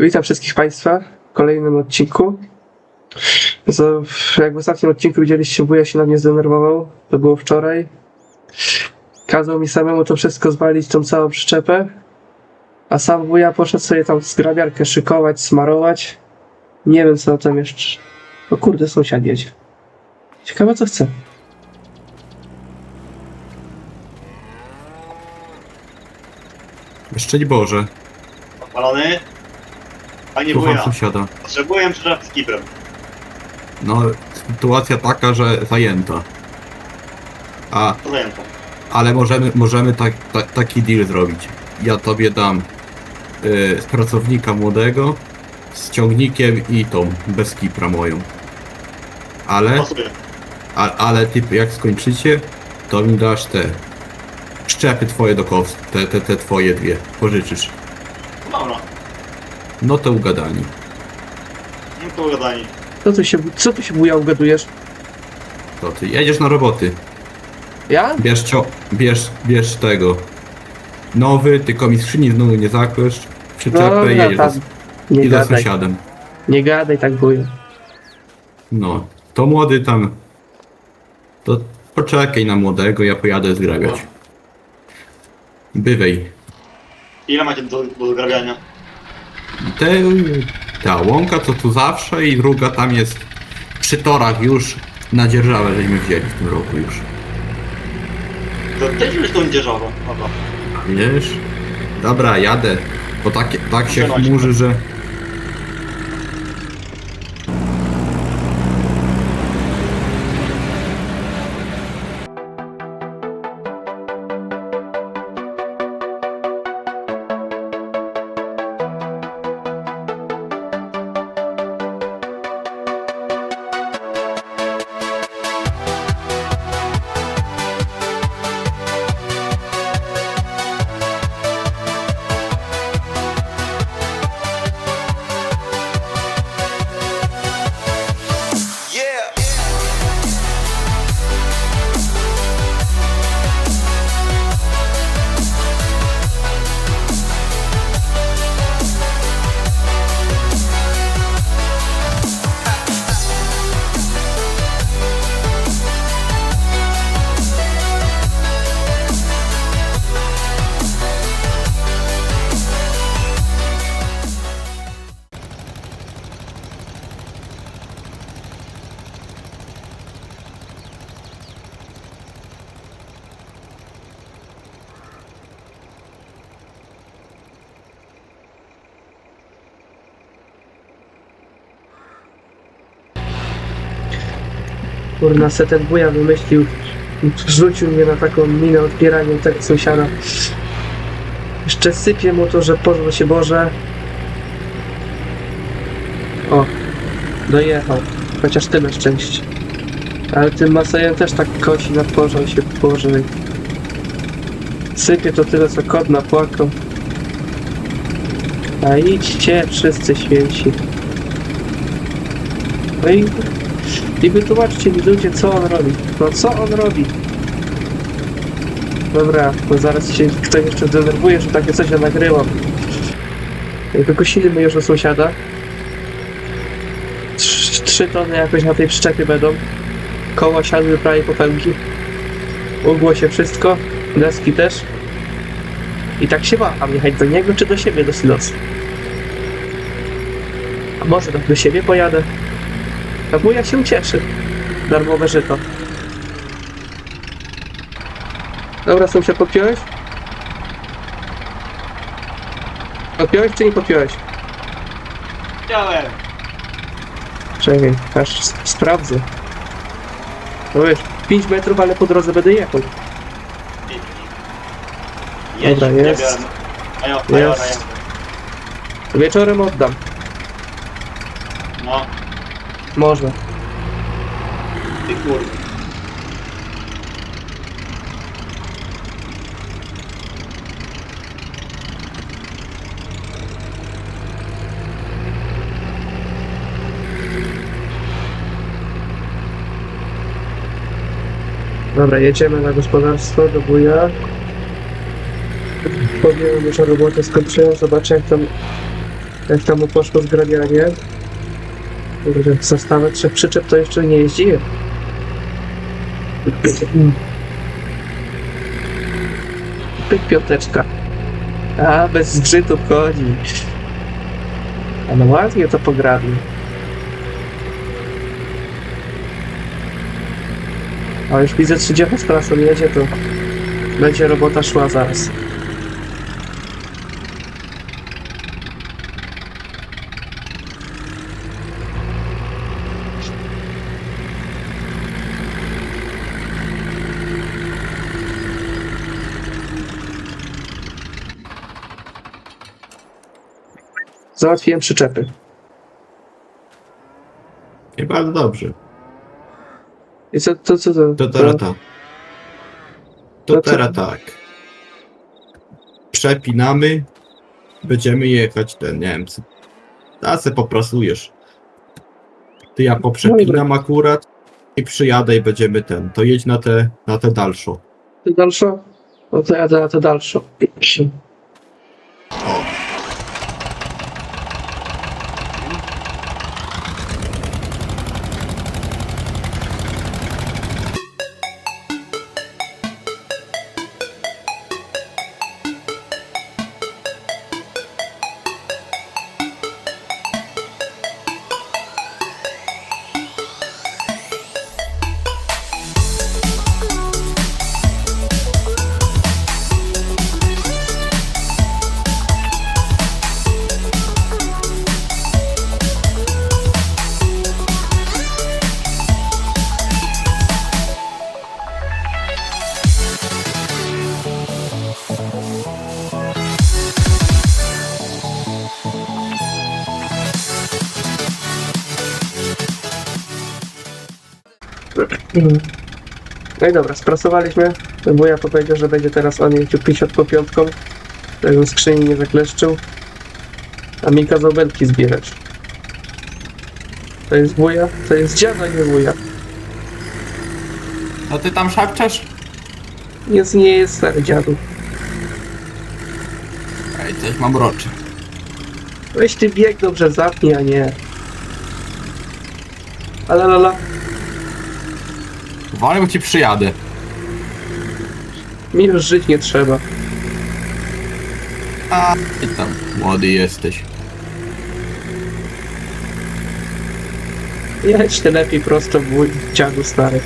Witam wszystkich Państwa w kolejnym odcinku. So, jak w ostatnim odcinku widzieliście, wuja się na mnie zdenerwował. To było wczoraj. Kazał mi samemu to wszystko zwalić, tą całą przyczepę. A sam wuja poszedł sobie tam zgrabiarkę szykować, smarować. Nie wiem co tam jeszcze. O kurde, sąsiad jedzie. Ciekawe co chce. Szczęść Boże, Opalony? Panie słucham wuja, sąsiada. potrzebuję przyczep z kibrem. No, sytuacja taka, że zajęta. A, zajęto. ale możemy, możemy tak, ta, taki deal zrobić. Ja tobie dam y, z pracownika młodego z ciągnikiem i tą, bez kipra moją. Ale, Pasuje. a, ale ty jak skończycie, to mi dasz te szczepy twoje do kows, te, te, te twoje dwie, pożyczysz. No to ugadani. nie to ugadani. Co tu się, co tu się wuja ugadujesz? To ty jedziesz na roboty. Ja? Bierz, cio- bierz, bierz tego. Nowy, tylko mi skrzyni znowu nie zakłesz. Przyczepę Dobra, i jedziesz tam. Nie i za gadaj, sąsiadem. nie gadaj tak wuja. No, to młody tam. To poczekaj na młodego, ja pojadę zgrabiać. Bywaj. Ile macie do, do zgrabiania? Te, ta łąka co tu zawsze i druga tam jest przy torach już na dzierżawę żeśmy wzięli w tym roku już. To też już tą dzierżawę. Dobra. Wiesz? Dobra, jadę. Bo tak, tak się Trzymaj się. chmurzy, że... Kurna, se ten wuja wymyślił, rzucił mnie na taką minę odpierania tego sąsiada. Jeszcze sypie mu to, że pożło się Boże. O, dojechał. Chociaż tyle szczęścia. Ale tym Masejem też tak kosi na tworze się położył. Sypie to tyle, co kot napłakał. A idźcie wszyscy święci. No i i wytłumaczcie mi ludzie, co on robi. No co on robi? Dobra, bo zaraz się ktoś jeszcze zdenerwuje, że takie coś ja nagrywam. Wykosili już do sąsiada. Trz- Trzy tony jakoś na tej przyczepie będą. Koła siadły prawie po pełki. Ugło się wszystko. Deski też. I tak się waham, jechać do niego czy do siebie do silosu. A może tak do siebie pojadę? A wuja się ucieszy. Darmowe żyto. Dobra, sąsiad, podpiąłeś? Podpiąłeś czy nie podpiąłeś? Chciałem. Czekaj, aż s- sprawdzę. No wiesz, 5 metrów, ale po drodze będę jechał. Jedź, Dobra, nie jest. biorę. Ja, a ja, Jest. Wieczorem oddam. No, Można. ty kurde. Dobra, jedziemy na gospodarstwo do wuja. Powiem, że robotę skończyłem, zobaczę jak tam Jak tam mu poszło zgrabianie. Kurde, zastawę trzech przyczep to jeszcze nie jeździ. Pyk piąteczka. A, bez zgrzytów chodzi. A no ładnie to pograbił. A już widzę 30 z jedzie, to będzie robota szła zaraz. Załatwiłem przyczepy. I bardzo dobrze. I co, to, co, to, To teraz tak. To teraz tak. Przepinamy. Będziemy jechać ten, nie wiem, se poprasujesz. Ty ja poprzepinam akurat i przyjadę i będziemy ten. To jedź na te, na te dalszą. to dalsze? No to jadę na to dalsze. Mhm. No i dobra, sprasowaliśmy. Wuja powiedział, że będzie teraz on jeździł 50 po piątką. Tego skrzyni nie zakleszczył. A mi kazał belki zbierać. To jest wuja? To jest dziada, nie wuja. A ty tam szapczesz? Jest, nie jest stary dziadu. Ej, coś mam roczy. Weź ty bieg dobrze zapnij, a nie. Ale lala, Wolę, bo ci przyjadę. mi już żyć nie trzeba. A ty tam młody jesteś. Jedź ty lepiej prosto w dziadu stary.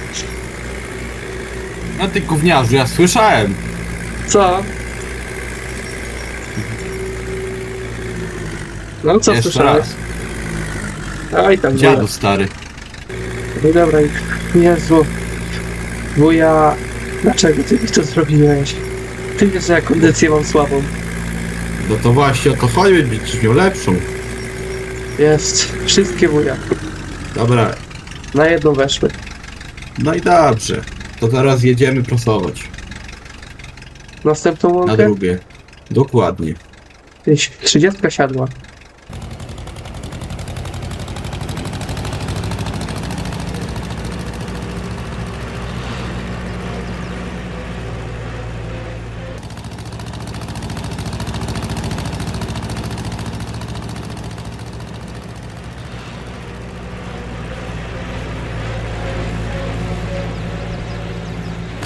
No ty gówniarzu, ja słyszałem. Co? No co Jeszcze słyszałeś? raz. Oj tam dziadu. Dziadu stary. No dobra, Jezu. Wuja, dlaczego ty mi to zrobiłeś? Ty wiesz, że ja kondycję mam słabą. No to właśnie o to chodzi, będziesz miał lepszą. Jest, wszystkie wuja. Dobra, Na jedną weszły. no i dobrze. To teraz jedziemy prasować. Następną Na łąkę? drugie. Dokładnie. Gdzieś 30 siadła.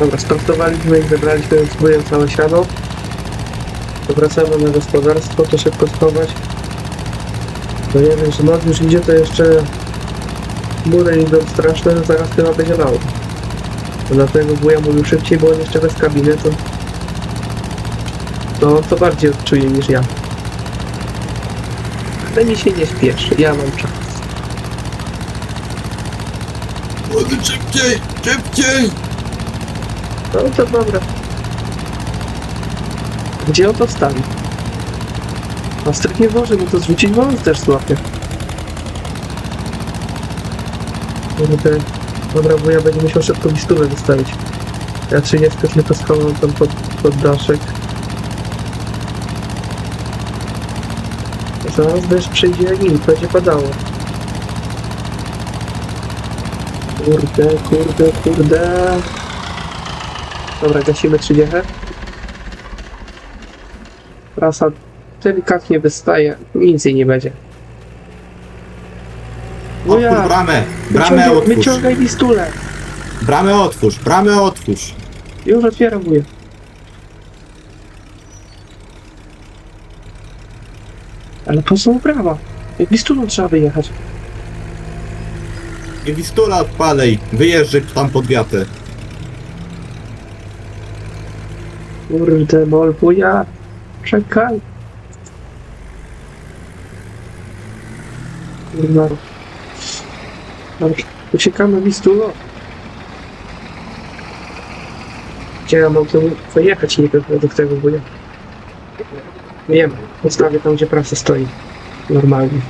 Dobra, startowaliśmy i zebraliśmy z wujem całe siano. Wracamy na gospodarstwo, to szybko schować. Bo nie wiem, że noc już idzie, to jeszcze mury idą straszne, że zaraz chyba będzie lało. To dlatego wuja mówił szybciej, bo on jeszcze bez kabiny, to... To, to bardziej odczuje niż ja. Ale mi się nie śpieszy, ja mam czas. Młody, szybciej! Szybciej! No to dobra. Gdzie on to wstawi? Na strych nie może, bo to zrzucić, on też złapie. Kurde. Dobra, bo ja będzie musiał szybko listówę wystawić. Ja 30 tylko schowam tam pod, pod daszek. Zaraz deszcz przyjdzie jak nic, będzie padało. Kurde, kurde, kurde. Dobra, gasimy 30. Trasa delikatnie wystaje, nic jej nie będzie. No Otwórz ja, bramę! Bramę wyciągaj, otwórz! wyciągaj pistulę. Bramę otwórz! Bramę otwórz! Już otwieram wuja. Ale po co brawa? Jak trzeba wyjechać. I wistula odpalej! Wyjeżdżaj tam pod wiatę. Kurde, mol wuja. Czekaj. Kurwa. Dobrze, uciekamy Wistulo. Gdzie ja mam tu pojechać niby do tego wuja? Wiem, postawię tam, gdzie prasa stoi. Normalnie.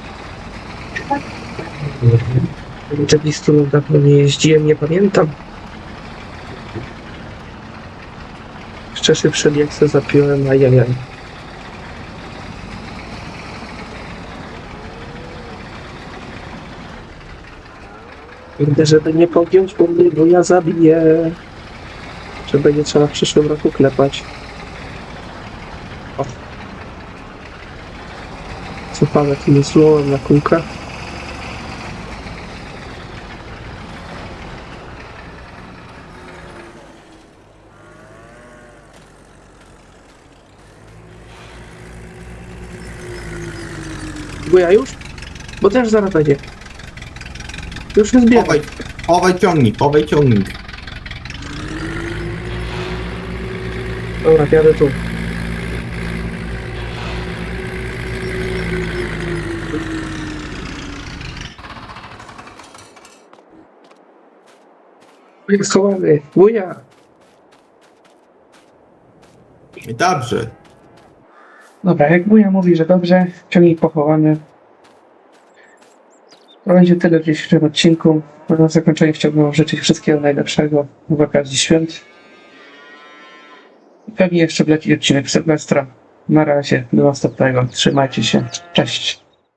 Te Wistulo dawno nie jeździłem, nie pamiętam. Wcześniej przebieg se zapiąłem, ajajaj. Kurde, żeby nie pogiąć, bo mnie bo ja zabiję. Że będzie trzeba w przyszłym roku klepać. O. Cofamy tym złołem na kółkach. Bo ja już? Bo też zaraz będzie. Już jest bieg. Chowaj, chowaj ciągnik, chowaj ciągnik. Dobra, jadę tu. Jest schowany. Wuja! I dobrze. Dobra, jak wuja mówi, że dobrze, ciągnik pochowany. To będzie tyle w dzisiejszym odcinku. Na zakończenie chciałbym życzyć wszystkiego najlepszego w okazji świąt. I Pewnie jeszcze wleci odcinek Sylwestra. Na razie, do następnego. Trzymajcie się. Cześć.